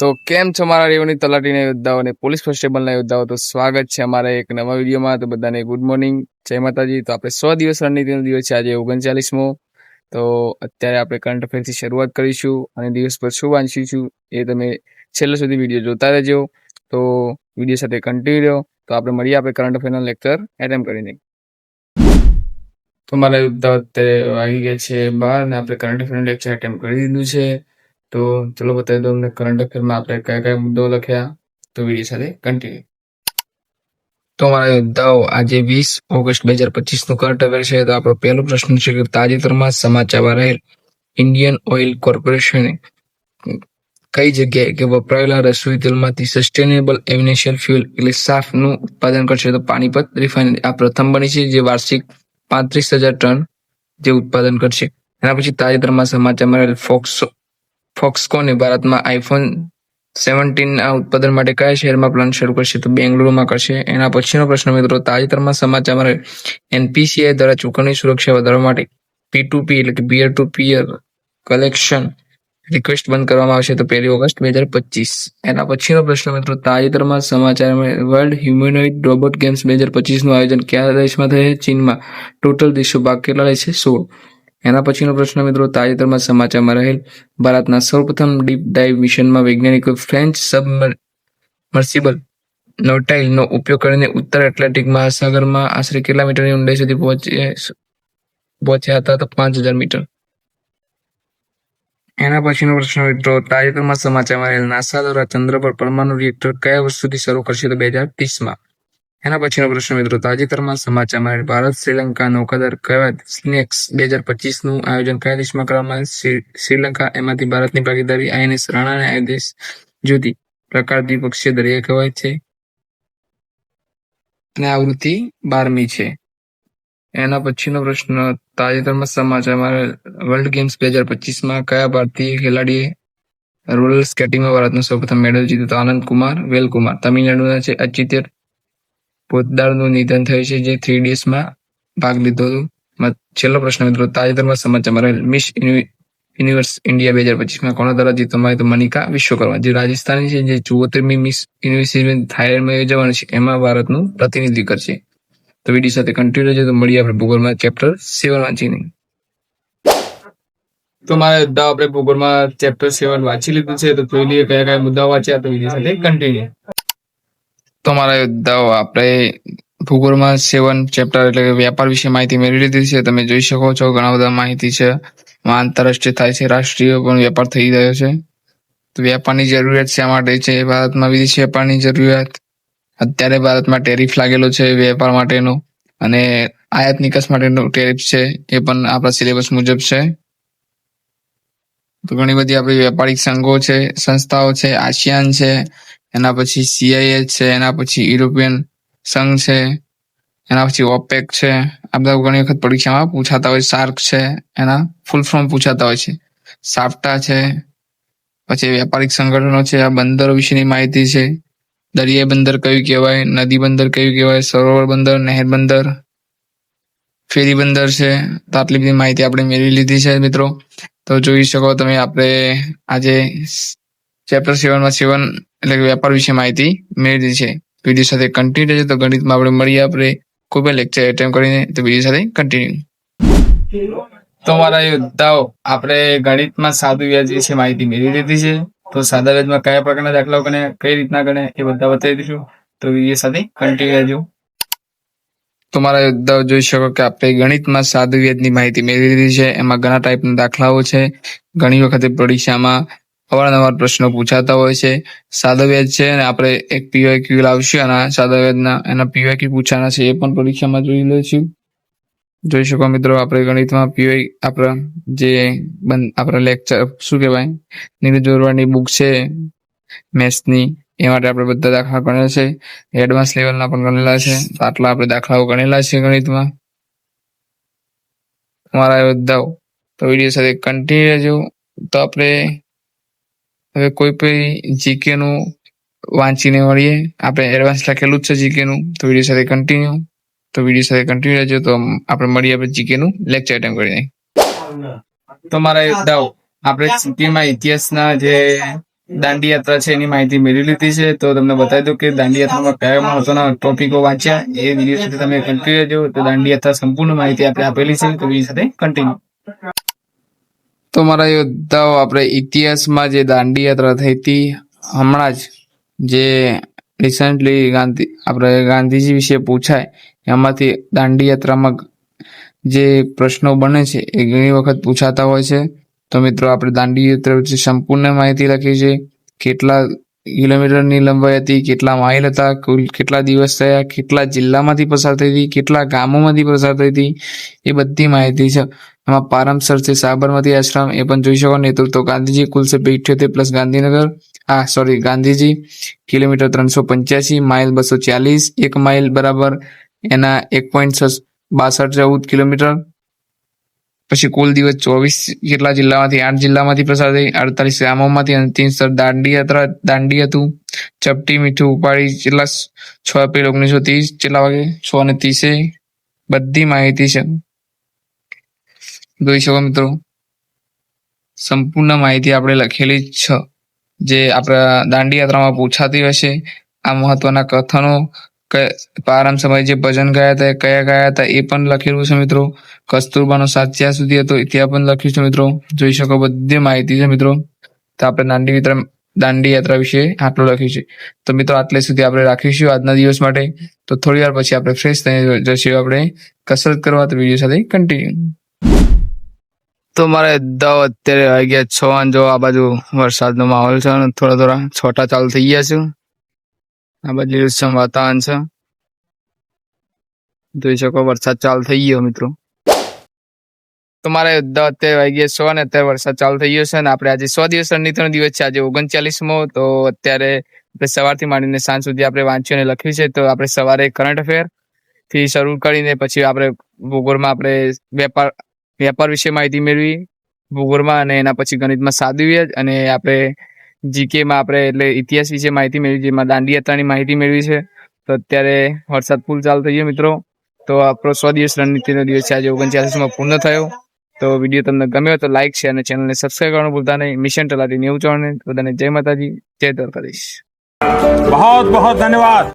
તો કેમ છો મારા રેવની તલાટીના યોદ્ધાઓ અને પોલીસ કોન્સ્ટેબલના યોદ્ધાઓ? તો સ્વાગત છે અમારા એક નવા વિડીયોમાં. તો બધાને ગુડ મોર્નિંગ જય માતાજી. તો આપણે સો દિવસ રણનીતિનો દિવસ છે. આજે ઓગણચાલીસમો. તો અત્યારે આપણે કરંટ અફેરથી શરૂઆત કરીશું અને દિવસ પર શું વાંચીશું એ તમે છેલ્લે સુધી વીડિયો જોતા રહેજો. તો વીડિયો સાથે કન્ટિન્યુ રહ્યો. તો આપણે મળીએ આપણે કરંટ અફેરના લેક્ચર એટેમ્પ કરીને. તો મારા યોદ્ધાઓ અત્યારે વાગી ગયા છે બહાર અને આપણે કરંટ અફેરનું લેક્ચર એટેમ્પ કરી દીધું છે. તો ચલો બતાવી દો અમને કરંટ અફેરમાં આપણે કયા કયા મુદ્દાઓ લખ્યા તો વીડિયો સાથે કન્ટિન્યુ તો મારા યોદ્ધાઓ, આજે વીસ ઓગસ્ટ બે હજાર પચીસનું કરંટ અફેર છે તો આપણો પહેલો પ્રશ્ન છે કે તાજેતરમાં સમાચારમાં રહેલ ઇન્ડિયન ઓઇલ કોર્પોરેશને કઈ જગ્યાએ કે વપરાયેલા રસોઈ તેલમાંથી સસ્ટેનેબલ એવિનેશિયલ ફ્યુલ એટલે સાફનું ઉત્પાદન કરશે તો પાણીપત રિફાઇનરી આ પ્રથમ બની છે જે વાર્ષિક પાંત્રીસ હજાર ટન જે ઉત્પાદન કરશે. એના પછી તાજેતરમાં સમાચારમાં ફોક્સ ફોક્સકોને ભારતમાં આઈફોન સેવન્ટીનના ઉત્પાદન માટે કયા શહેરમાં પ્લાન્ટ શરૂ કરશે? તો બેંગલુરુમાં કરશે. એના પછીનો પ્રશ્ન મિત્રો, તાજેતરમાં સમાચારમાં એનપીસીઆઈ દ્વારા ચૂકવણી સુરક્ષા વધારવા માટે પી ટુ પી એટલે કે peer to peer collection request બંધ કરવામાં આવશે. તો પહેલી ઓગસ્ટ બે હજાર પચીસ. એના પછીનો પ્રશ્ન મિત્રો, તાજેતરમાં સમાચારમાં વર્લ્ડ હ્યુમેનોઇડ રોબોટ ગેમ્સ બે હજાર પચીસનું આયોજન કયા દેશમાં થશે ચીનમાં. ટોટલ દેશો ભાગ કેટલા રહેશે સોળ. એના પછીનો પ્રશ્ન મિત્રો તાજેતરમાં સમાચારમાં રહેલ ભારતના સૌપ્રથમ ડીપ ડાઇવ મિશનમાં વૈજ્ઞાનિકો ફ્રેન્ચ સબમર્સિબલ નોટાઇલનો ઉપયોગ કરીને ઉત્તર એટલાન્ટિક મહાસાગરમાં આશરે કેટલા મીટરની ઊંડાઈ સુધી પહોંચે પહોંચ્યા હતા તો પાંચ હજાર મીટર. એના પછીનો પ્રશ્ન મિત્રો તાજેતરમાં સમાચારમાં રહેલ નાસા દ્વારા ચંદ્ર પર પરમાણુ રિએક્ટર કયા વર્ષ સુધી શરૂ કરશે તો બે હજાર ત્રીસમાં? એના પછીનો પ્રશ્ન મિત્રો, તાજેતરમાં સમાચારમાં ભારત શ્રીલંકા નૌકાદર કહેવાય સ્નેક્સ બે હજાર પચીસનું આયોજન કયા દેશમાં કરવામાં શ્રીલંકા એમાંથી ભારતની ભાગીદારી આઈએનએસ રાણા અને આઈએનએસ જ્યોતિ પ્રકાર દ્વિપક્ષીય દરિયા કહેવાય છે. અને આવૃત્તિ બારમી છે. એના પછીનો પ્રશ્ન, તાજેતરમાં સમાચારમાં વર્લ્ડ ગેમ્સ બે હજાર પચીસમાં કયા ભારતીય ખેલાડીએ રોલર સ્કેટિંગમાં ભારતનો સૌપ્રથમ મેડલ જીત્યો તો આનંદ કુમાર વેલકુમાર તમિલનાડુના છે અચિત્ય પોતદારનું નિધન થયું છે જે થ્રી ડેઝમાં ભાગ લીધો હતો. છેલ્લો પ્રશ્ન મિત્રો, તાજેતરમાં સમાચાર રહેલ મિસ યુનિવર્સ ઇન્ડિયા બે હજાર પચીસમાં કોના દ્વારા જીતવામાં આવી તો મનિકા વિશ્વકર્મા, જે રાજસ્થાની છે, જે ચુવોતેરમી મિસ યુનિવર્સિટી થાઈલેન્ડમાં યોજવાની છે, એમાં ભારતનું પ્રતિનિધિત્વ કરશે તો વીડિયો સાથે કન્ટિન્યુ રહેજો, તો મળીએ આપણે ભૂગોળમાં ચેપ્ટર સેવન વાંચીને. તો મારે આપણે ભૂગોળમાં ચેપ્ટર સેવન વાંચી લીધું છે, તો જોઈ લઈએ કયા કયા મુદ્દાઓ વાંચ્યા, તો વીડિયો સાથે કન્ટિન્યુ તો મારા યોદ્ધાઓ આપણે ભૂગોળમાં સેવન ચેપ્ટર એટલે વ્યાપાર વિશે માહિતી મેળવી લીધી છે. તમે જોઈ શકો છો ઘણા બધા માહિતી છે. આંતરરાષ્ટ્રીય થાય છે. રાષ્ટ્રીય પણ વેપાર થઈ રહ્યો છે. તો વેપારની જરૂરિયાત શા માટે છે? ભારતમાં વિદેશી વેપારની જરૂરિયાત. અત્યારે ભારતમાં ટેરિફ લાગેલો છે વેપાર માટેનો. અને આયાત નિકાસ માટેનો ટેરિફ છે. એ પણ આપણા સિલેબસ મુજબ છે. તો ઘણી બધી આપણી વેપારિક સંઘો છે, સંસ્થાઓ છે, આસિયાન છે એના પછી સીઆઈએ છે, એના પછી યુરોપિયન સંઘ છે, એના પછી ઓપેક છે. આ બધા ઘણી વખત પરીક્ષામાં પૂછાતા હોય સાર્ક છે, એના ફૂલ ફોર્મ પૂછાતા હોય છે. સાફ્ટા છે, પછી વેપારિક સંગઠનો છે, આ બંદરો વિશેની માહિતી છે. દરિયાઈ બંદર કયું કહેવાય, નદી બંદર કયું કહેવાય, સરોવર બંદર, નહેર બંદર, ફેરી બંદર છે. તો આટલી બધી માહિતી આપણે મેળવી લીધી છે મિત્રો. તો જોઈ શકો તમે, આપણે આજે ચેપ્ટર સેવનમાં સેવન એટલે કે વેપાર વિશે માહિતી મેળવી છે. વીડિયો સાથે કન્ટિન્યુ રહેજો તો ગણિતમાં આપણે મળીએ આપણે કોઈ પણ લેક્ચર એટેમ્પ કરીને તો વીડિયો સાથે કન્ટિન્યુ તો મારા યોદ્ધાઓ આપણે ગણિતમાં સાદું વ્યાજ વિશે માહિતી મેળવી લીધી છે. તો સાદા વ્યાજમાં કયા પ્રકારના દાખલાઓ ગણે, કઈ રીતના ગણે, એ બધા બતાવી દઈશું. તો વીડિયો સાથે કન્ટિન્યુ રહેજો. તમારા યોદ્ધાઓ જોઈ શકો કે આપણે ગણિતમાં સાદુ વ્યાજની માહિતી મેળવી લીધી છે. એમાં ઘણા ટાઈપના દાખલાઓ છે. ઘણી વખતે પરીક્ષામાં અવારનવાર પ્રશ્નો પૂછાતા હોય છે. સાદો વ્યાજ છે અને આપણે એક પીવાયક્યુ લાવશું, અને સાદા વ્યાજના એના પીવાયક્યુ પૂછાના છે એ પણ પરીક્ષામાં જોઈ લઈશું જોઈ શકો મિત્રો, આપણે ગણિતમાં પીવાય આપણા જે આપણા લેક્ચર શું કહેવાય? નીરજ જોરવાની બુક છે, મેથ્સની, એ માટે આપણે બધા દાખલા ગણેલા છે. એડવાન્સ લેવલના પણ ગણેલા છે. આટલા આપણે દાખલાઓ ગણેલા છે ગણિતમાં. તમારા યોદ્ધાઓ તો વીડિયો સાથે કન્ટિન્યુ રહેજો. તો આપણે હવે કોઈ પણ જીકે નું વાંચીને મળીએ. આપણે એડવાન્સ લખેલું જ છે જીકે નું. તો વીડિયો સાથે કન્ટિન્યુ તો વીડિયો સાથે કન્ટિન્યુ રહેજો. તો આપણે મળીએ આપણે જીકે નું લેક્ચર અટેમ્પ કરીને. તો મારા યોદ્ધાઓ આપણે જીકેમાં ઇતિહાસના જે દાંડી યાત્રા છે એની માહિતી મેળવી લીધી છે. તો તમને બતાવી દઉં કે દાંડી યાત્રામાં કયા મહત્વના ટોપિકો વાંચ્યા. એ વીડિયો સાથે તમે કન્ટિન્યુ રહેજો. તો દાંડી યાત્રા સંપૂર્ણ માહિતી આપણે આપેલી છે. તો વીડિયો સાથે કન્ટિન્યુ તો મારા યોદ્ધાઓ, આપણે ઇતિહાસમાં જે દાંડી યાત્રા થઈ હતી, હમણાં જ જે રિસન્ટલી ગાંધી, આપણે ગાંધીજી વિશે પૂછાય, એમાંથી દાંડી યાત્રામાં જે પ્રશ્નો બને છે, એ ઘણી વખત પૂછાતા હોય છે. તો મિત્રો, આપણે દાંડી યાત્રા વિશે સંપૂર્ણ માહિતી લખી છે. કેટલા કિલોમીટરની લંબાઈ હતી, કેટલા માઇલ હતા, કુલ કેટલા દિવસ થયા, કેટલા જિલ્લામાંથી પસાર થઈ હતી, કેટલા ગામોમાંથી પસાર થઈ હતી, એ બધી માહિતી છે. એમાં પારમસર છે, સાબરમતી આશ્રમ, એ પણ જોઈ શકો નેતૃત્વ ગાંધીજી, કુલ છે ઇઠ્યોતેર પ્લસ ગાંધીનગર. આ સોરી ગાંધીજી. કિલોમીટર ત્રણસો પંચ્યાસી, માઇલ બસો ચાલીસ, એક માઇલ બરાબર એના એક પોઈન્ટ બાસઠ ચૌદ કિલોમીટર. પછી કુલ દિવસ ચોવીસ જેટલા જિલ્લામાંથી? આઠ જિલ્લામાંથી પસાર થઈ, અડતાલીસ ગામોમાંથી અંતિમ સ્તર દાંડી યાત્રા, દાંડી હતું. ચપટી, મીઠું, ઉપાડી જેટલા છ એપ્રિલ ઓગણીસો ત્રીસ જેટલા વાગે? છ અને ત્રીસે. બધી માહિતી છે. જોઈ શકો મિત્રો. સંપૂર્ણ માહિતી આપણે લખેલી જ છે. જે આપણા દાંડી યાત્રામાં પૂછાતી હશે. આ મહત્વના કથનો પ્રારંભ સમય જે ભજન ગયા હતા કયા ગયા હતા, એ પણ લખેલું છે મિત્રો. કસ્તુરબાનો સાથ જ્યાં સુધી હતો ત્યાં પણ લખ્યું છે મિત્રો. જોઈ શકો બધી માહિતી છે મિત્રો. તો આપણે દાંડી મિત્ર દાંડી યાત્રા વિશે આટલું લખ્યું છે. તો મિત્રો, આટલે સુધી આપણે રાખીશું આજના દિવસ માટે. તો થોડી વાર પછી આપણે ફ્રેશ થઈ જશું આપણે કસરત કરવા, તો વીડિયો સાથે કન્ટિન્યુ તો મારે દવ અત્યારે વાગ્યા છ અને જો આ બાજુ વરસાદનો માહોલ છે અને થોડા થોડા છોટા ચાલુ થઈ ગયા છે. આ બાજુ લીલુંછમ વાતાવરણ છે. જોઈ શકો વરસાદ ચાલુ થઈ ગયો મિત્રો. તો મારે દ- અત્યારે વાગ્યા સો ને અત્યારે વરસાદ ચાલુ થઈ ગયો છે અને આપણે આજે સો દિવસ ત્રણ દિવસ છે. આજે ઓગણચાલીસમો, તો અત્યારે આપણે સવારથી માંડીને સાંજ સુધી આપણે વાંચ્યું અને લખ્યું છે. તો આપણે સવારે કરંટ અફેરથી શરૂ કરીને પછી આપણે ભૂગોળમાં આપણે વેપાર વેપાર વિશે માહિતી મેળવી, ભૂગોળમાં અને એના પછી ગણિતમાં સાદુવ્ય અને આપણે જીકેમાં આપણે એટલે ઇતિહાસ વિશે માહિતી મેળવી, જેમાં દાંડી યાત્રાની માહિતી મેળવી છે. તો અત્યારે વરસાદ ફૂલ ચાલુ થઈ ગયો મિત્રો. તો આપણો સો દિવસ રણનીતિનો દિવસ છે. આજે ઓગણચાલીસમાં પૂર્ણ થયો. તો વીડિયો તમને ગમ્યો તો લાઇક છે અને ચેનલને સબસ્ક્રાઈબ કરવાનું ભૂલતા નહીં. મિશન ટલાટી નેવું ચોરને બધાને જય માતાજી. જય દ્વારકાધીશ. બહુ બહુ ધન્યવાદ.